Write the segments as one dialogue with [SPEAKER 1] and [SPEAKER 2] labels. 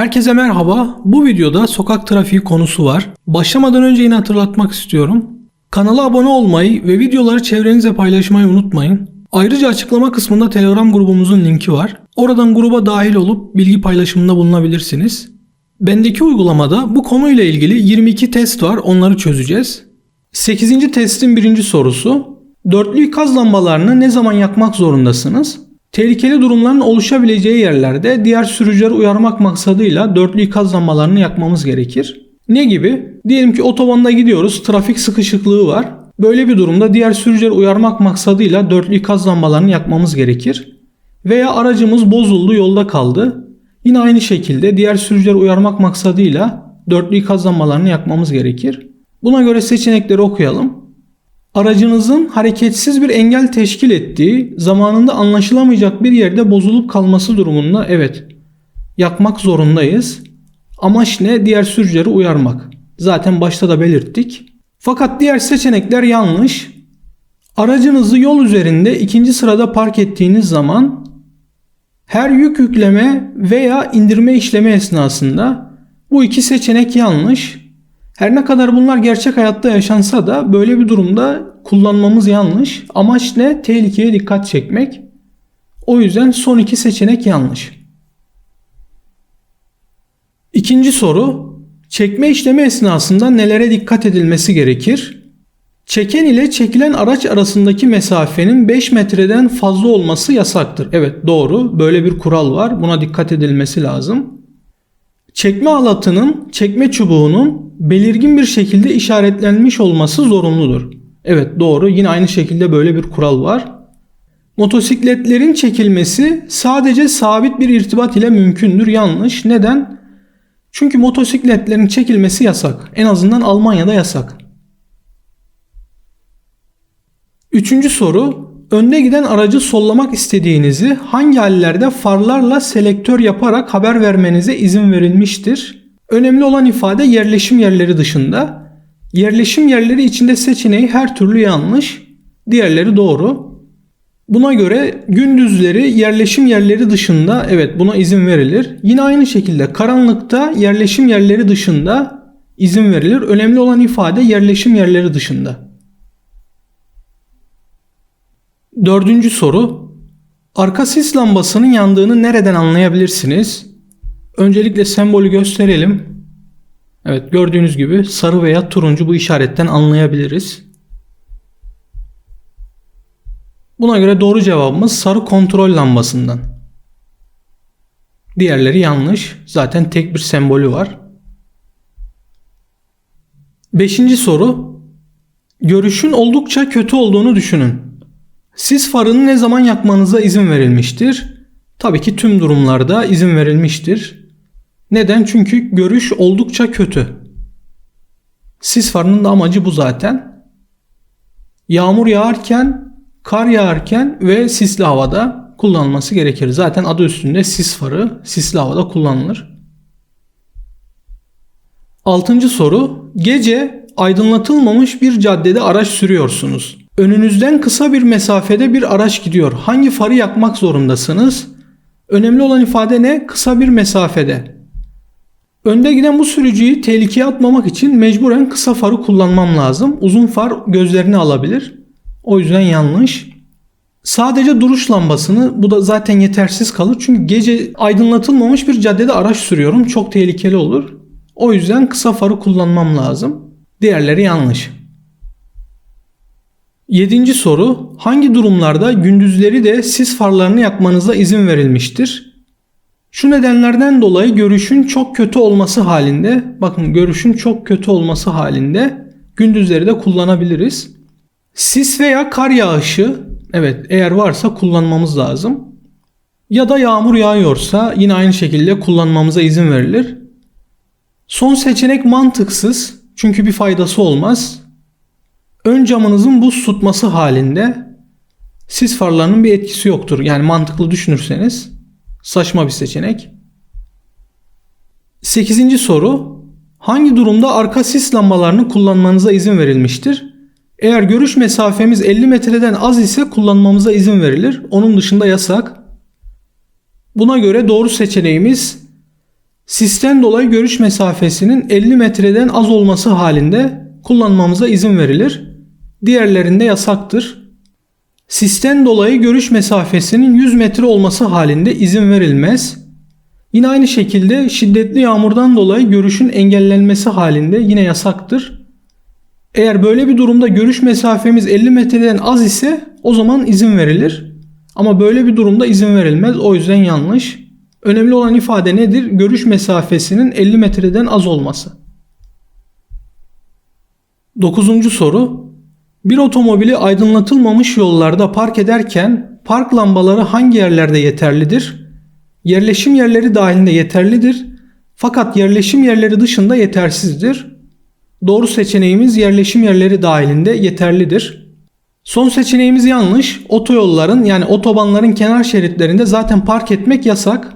[SPEAKER 1] Herkese merhaba. Bu videoda sokak trafiği konusu var. Başlamadan önce yine hatırlatmak istiyorum. Kanala abone olmayı ve videoları çevrenize paylaşmayı unutmayın. Ayrıca açıklama kısmında Telegram grubumuzun linki var. Oradan gruba dahil olup bilgi paylaşımında bulunabilirsiniz. Bendeki uygulamada bu konuyla ilgili 22 test var. Onları çözeceğiz. 8. testin birinci sorusu. Dörtlü ikaz lambalarını ne zaman yakmak zorundasınız? Tehlikeli durumların oluşabileceği yerlerde diğer sürücüleri uyarmak maksadıyla dörtlü ikaz lambalarını yakmamız gerekir. Ne gibi? Diyelim ki otobanda gidiyoruz, trafik sıkışıklığı var. Böyle bir durumda diğer sürücüleri uyarmak maksadıyla dörtlü ikaz lambalarını yakmamız gerekir. Veya aracımız bozuldu, yolda kaldı. Yine aynı şekilde diğer sürücüleri uyarmak maksadıyla dörtlü ikaz lambalarını yakmamız gerekir. Buna göre seçenekleri okuyalım. Aracınızın hareketsiz bir engel teşkil ettiği, zamanında anlaşılamayacak bir yerde bozulup kalması durumunda evet yakmak zorundayız. Amaç ne? Diğer sürücüleri uyarmak. Zaten başta da belirttik. Fakat diğer seçenekler yanlış. Aracınızı yol üzerinde ikinci sırada park ettiğiniz zaman her yük yükleme veya indirme işlemi esnasında bu iki seçenek yanlış. Her ne kadar bunlar gerçek hayatta yaşansa da böyle bir durumda kullanmamız yanlış. Amaç ne? Tehlikeye dikkat çekmek. O yüzden son iki seçenek yanlış. İkinci soru. Çekme işlemi esnasında nelere dikkat edilmesi gerekir? Çeken ile çekilen araç arasındaki mesafenin 5 metreden fazla olması yasaktır. Evet doğru. Böyle bir kural var. Buna dikkat edilmesi lazım. Çekme alatının, çekme çubuğunun belirgin bir şekilde işaretlenmiş olması zorunludur. Evet doğru. Yine aynı şekilde böyle bir kural var. Motosikletlerin çekilmesi sadece sabit bir irtibat ile mümkündür. Yanlış. Neden? Çünkü motosikletlerin çekilmesi yasak. En azından Almanya'da yasak. Üçüncü soru. Önde giden aracı sollamak istediğinizi hangi hallerde farlarla selektör yaparak haber vermenize izin verilmiştir? Önemli olan ifade yerleşim yerleri dışında. Yerleşim yerleri içinde seçeneği her türlü yanlış, diğerleri doğru. Buna göre gündüzleri yerleşim yerleri dışında evet buna izin verilir. Yine aynı şekilde karanlıkta yerleşim yerleri dışında izin verilir. Önemli olan ifade yerleşim yerleri dışında. Dördüncü soru. Arka sis lambasının yandığını nereden anlayabilirsiniz? Öncelikle sembolü gösterelim. Evet gördüğünüz gibi sarı veya turuncu bu işaretten anlayabiliriz. Buna göre doğru cevabımız sarı kontrol lambasından. Diğerleri yanlış. Zaten tek bir sembolü var. Beşinci soru. Görüşün oldukça kötü olduğunu düşünün. Sis farını ne zaman yakmanıza izin verilmiştir? Tabii ki tüm durumlarda izin verilmiştir. Neden? Çünkü görüş oldukça kötü. Sis farının da amacı bu zaten. Yağmur yağarken, kar yağarken ve sisli havada kullanılması gerekir. Zaten adı üstünde sis farı sisli havada kullanılır. Altıncı soru. Gece aydınlatılmamış bir caddede araç sürüyorsunuz. Önünüzden kısa bir mesafede bir araç gidiyor. Hangi farı yakmak zorundasınız? Önemli olan ifade ne? Kısa bir mesafede. Önde giden bu sürücüyü tehlikeye atmamak için mecburen kısa farı kullanmam lazım. Uzun far gözlerini alabilir. O yüzden yanlış. Sadece duruş lambasını bu da zaten yetersiz kalır. Çünkü gece aydınlatılmamış bir caddede araç sürüyorum. Çok tehlikeli olur. O yüzden kısa farı kullanmam lazım. Diğerleri yanlış. Yedinci soru. Hangi durumlarda gündüzleri de sis farlarını yakmanıza izin verilmiştir? Şu nedenlerden dolayı görüşün çok kötü olması halinde, bakın görüşün çok kötü olması halinde gündüzleri de kullanabiliriz. Sis veya kar yağışı, evet eğer varsa kullanmamız lazım. Ya da yağmur yağıyorsa yine aynı şekilde kullanmamıza izin verilir. Son seçenek mantıksız çünkü bir faydası olmaz. Ön camınızın buz tutması halinde sis farlarının bir etkisi yoktur. Yani mantıklı düşünürseniz saçma bir seçenek. Sekizinci soru. Hangi durumda arka sis lambalarını kullanmanıza izin verilmiştir? Eğer görüş mesafemiz 50 metreden az ise kullanmamıza izin verilir. Onun dışında yasak. Buna göre doğru seçeneğimiz Sisten dolayı görüş mesafesinin 50 metreden az olması halinde kullanmamıza izin verilir. Diğerlerinde yasaktır. Sisten dolayı görüş mesafesinin 100 metre olması halinde izin verilmez. Yine aynı şekilde şiddetli yağmurdan dolayı görüşün engellenmesi halinde yine yasaktır. Eğer böyle bir durumda görüş mesafemiz 50 metreden az ise o zaman izin verilir. Ama böyle bir durumda izin verilmez. O yüzden yanlış. Önemli olan ifade nedir? Görüş mesafesinin 50 metreden az olması. Dokuzuncu soru. Bir otomobili aydınlatılmamış yollarda park ederken park lambaları hangi yerlerde yeterlidir? Yerleşim yerleri dahilinde yeterlidir. Fakat yerleşim yerleri dışında yetersizdir. Doğru seçeneğimiz yerleşim yerleri dahilinde yeterlidir. Son seçeneğimiz yanlış. Otoyolların yani otobanların kenar şeritlerinde zaten park etmek yasak.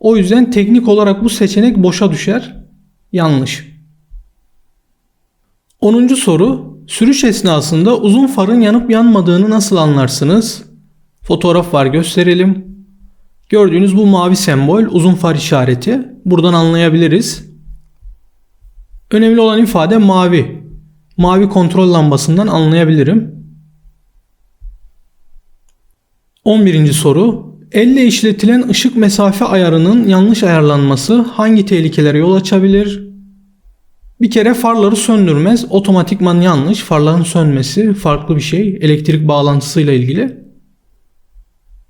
[SPEAKER 1] O yüzden teknik olarak bu seçenek boşa düşer. Yanlış. 10. soru. Sürüş esnasında uzun farın yanıp yanmadığını nasıl anlarsınız? Fotoğraf var gösterelim. Gördüğünüz bu mavi sembol uzun far işareti. Buradan anlayabiliriz. Önemli olan ifade mavi. Mavi kontrol lambasından anlayabilirim. 11. soru. Elle işletilen ışık mesafe ayarının yanlış ayarlanması hangi tehlikelere yol açabilir? Bir kere farları söndürmez. Otomatikman yanlış. Farların sönmesi farklı bir şey. Elektrik bağlantısıyla ilgili.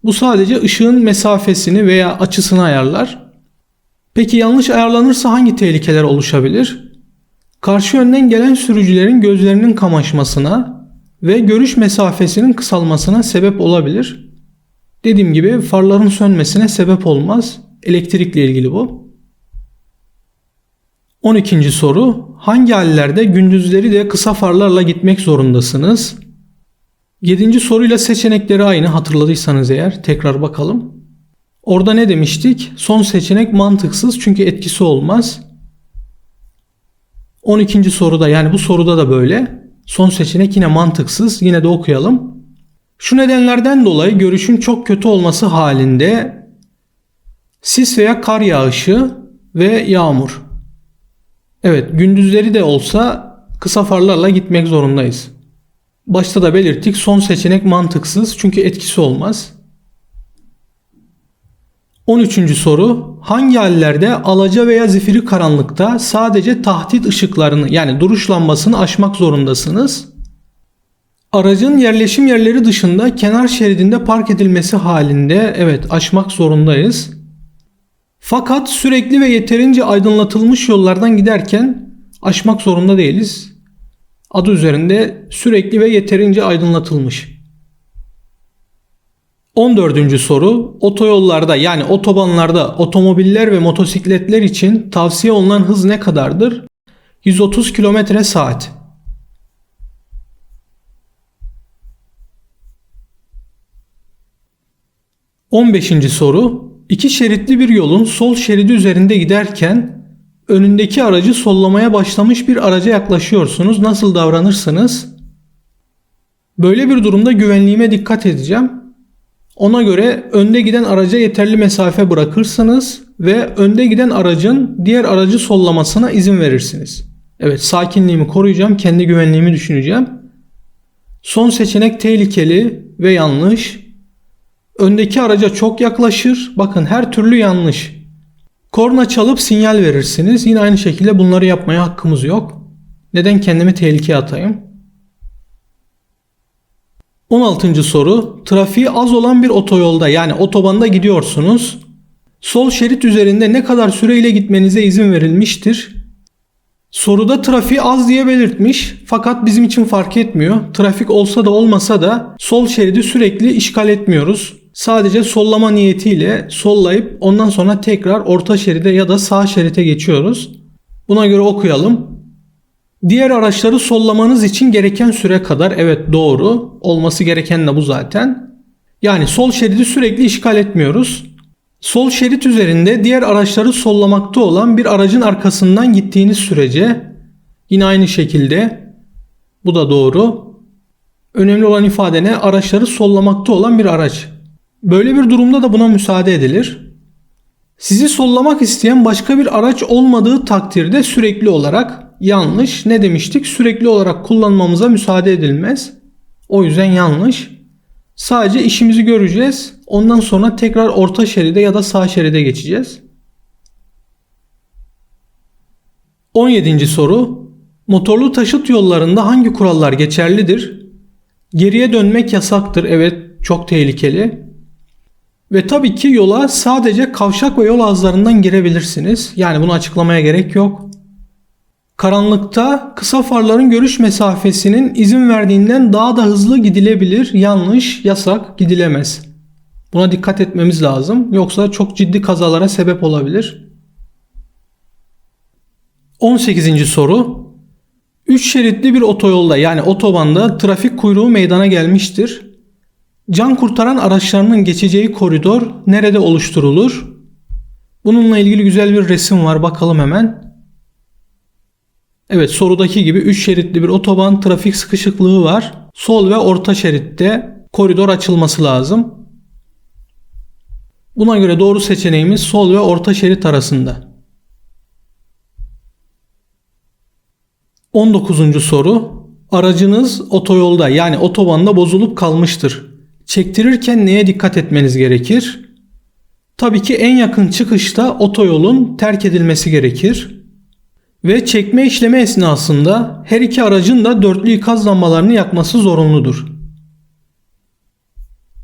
[SPEAKER 1] Bu sadece ışığın mesafesini veya açısını ayarlar. Peki yanlış ayarlanırsa hangi tehlikeler oluşabilir? Karşı yönden gelen sürücülerin gözlerinin kamaşmasına ve görüş mesafesinin kısalmasına sebep olabilir. Dediğim gibi farların sönmesine sebep olmaz. Elektrikle ilgili bu. 12. soru. Hangi hallerde gündüzleri de kısa farlarla gitmek zorundasınız? 7. soruyla seçenekleri aynı hatırladıysanız eğer tekrar bakalım. Orada ne demiştik? Son seçenek mantıksız çünkü etkisi olmaz. 12. soruda yani bu soruda da böyle. Son seçenek yine mantıksız. Yine de okuyalım. Şu nedenlerden dolayı görüşün çok kötü olması halinde sis veya kar yağışı ve yağmur. Evet gündüzleri de olsa kısa farlarla gitmek zorundayız. Başta da belirttik son seçenek mantıksız çünkü etkisi olmaz. 13. soru hangi hallerde alaca veya zifiri karanlıkta sadece tahdit ışıklarını yani duruş lambasını açmak zorundasınız? Aracın yerleşim yerleri dışında kenar şeridinde park edilmesi halinde evet açmak zorundayız. Fakat sürekli ve yeterince aydınlatılmış yollardan giderken açmak zorunda değiliz. Adı üzerinde sürekli ve yeterince aydınlatılmış. 14. soru otoyollarda yani otobanlarda otomobiller ve motosikletler için tavsiye olunan hız ne kadardır? 130 km saat. On beşinci soru. İki şeritli bir yolun sol şeridi üzerinde giderken önündeki aracı sollamaya başlamış bir araca yaklaşıyorsunuz. Nasıl davranırsınız? Böyle bir durumda güvenliğime dikkat edeceğim. Ona göre önde giden araca yeterli mesafe bırakırsınız ve önde giden aracın diğer aracı sollamasına izin verirsiniz. Evet sakinliğimi koruyacağım, kendi güvenliğimi düşüneceğim. Son seçenek tehlikeli ve yanlış. Öndeki araca çok yaklaşır. Bakın her türlü yanlış. Korna çalıp sinyal verirsiniz. Yine aynı şekilde bunları yapmaya hakkımız yok. Neden kendimi tehlikeye atayım? 16. soru. Trafiği az olan bir otoyolda yani otobanda gidiyorsunuz. Sol şerit üzerinde ne kadar süreyle gitmenize izin verilmiştir? Soruda trafiği az diye belirtmiş fakat bizim için fark etmiyor. Trafik olsa da olmasa da sol şeridi sürekli işgal etmiyoruz. Sadece sollama niyetiyle sollayıp ondan sonra tekrar orta şeride ya da sağ şerite geçiyoruz. Buna göre okuyalım. Diğer araçları sollamanız için gereken süre kadar evet doğru. Olması gereken de bu zaten. Yani sol şeridi sürekli işgal etmiyoruz. Sol şerit üzerinde diğer araçları sollamakta olan bir aracın arkasından gittiğiniz sürece yine aynı şekilde bu da doğru. Önemli olan ifade ne? Araçları sollamakta olan bir araç. Böyle bir durumda da buna müsaade edilir. Sizi sollamak isteyen başka bir araç olmadığı takdirde sürekli olarak yanlış. Ne demiştik? Sürekli olarak kullanmamıza müsaade edilmez. O yüzden yanlış. Sadece işimizi göreceğiz. Ondan sonra tekrar orta şeride ya da sağ şeride geçeceğiz. 17. soru. Motorlu taşıt yollarında hangi kurallar geçerlidir? Geriye dönmek yasaktır. Evet, çok tehlikeli. Ve tabii ki yola sadece kavşak ve yol ağızlarından girebilirsiniz. Yani bunu açıklamaya gerek yok. Karanlıkta kısa farların görüş mesafesinin izin verdiğinden daha da hızlı gidilebilir. Yanlış, yasak, gidilemez. Buna dikkat etmemiz lazım. Yoksa çok ciddi kazalara sebep olabilir. 18. soru. 3 şeritli bir otoyolda yani otobanda trafik kuyruğu meydana gelmiştir. Can kurtaran araçlarının geçeceği koridor nerede oluşturulur? Bununla ilgili güzel bir resim var. Bakalım hemen. Evet sorudaki gibi 3 şeritli bir otoban trafik sıkışıklığı var. Sol ve orta şeritte koridor açılması lazım. Buna göre doğru seçeneğimiz sol ve orta şerit arasında. 19. soru. Aracınız otoyolda yani otobanda bozulup kalmıştır. Çektirirken neye dikkat etmeniz gerekir? Tabii ki en yakın çıkışta otoyolun terk edilmesi gerekir. Ve çekme işlemi esnasında her iki aracın da dörtlü ikaz lambalarını yakması zorunludur.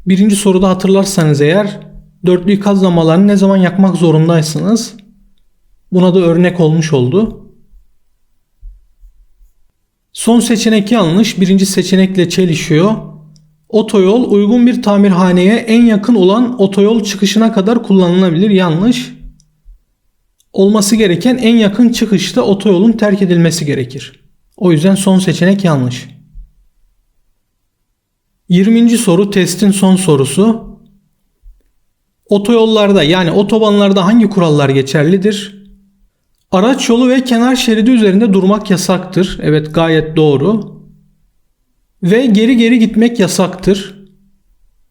[SPEAKER 1] Birinci soruda hatırlarsanız eğer dörtlü ikaz lambalarını ne zaman yakmak zorundaysınız? Buna da örnek olmuş oldu. Son seçenek yanlış. Birinci seçenekle çelişiyor. Otoyol uygun bir tamirhaneye en yakın olan otoyol çıkışına kadar kullanılabilir. Yanlış. Olması gereken en yakın çıkışta otoyolun terk edilmesi gerekir. O yüzden son seçenek yanlış. 20. soru testin son sorusu. Otoyollarda yani otobanlarda hangi kurallar geçerlidir? Araç yolu ve kenar şeridi üzerinde durmak yasaktır. Evet gayet doğru. Ve geri geri gitmek yasaktır.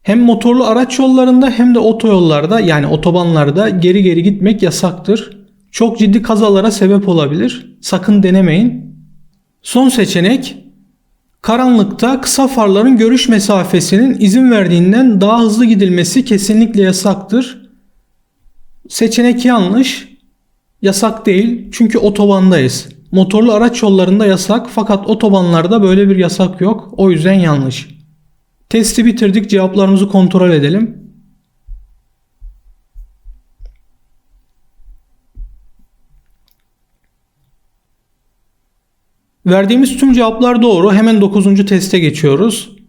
[SPEAKER 1] Hem motorlu araç yollarında hem de otoyollarda yani otobanlarda geri geri gitmek yasaktır. Çok ciddi kazalara sebep olabilir. Sakın denemeyin. Son seçenek karanlıkta kısa farların görüş mesafesinin izin verdiğinden daha hızlı gidilmesi kesinlikle yasaktır. Seçenek yanlış. Yasak değil çünkü otobandayız. Motorlu araç yollarında yasak fakat otobanlarda böyle bir yasak yok. O yüzden yanlış. Testi bitirdik. Cevaplarımızı kontrol edelim. Verdiğimiz tüm cevaplar doğru. Hemen 9. teste geçiyoruz.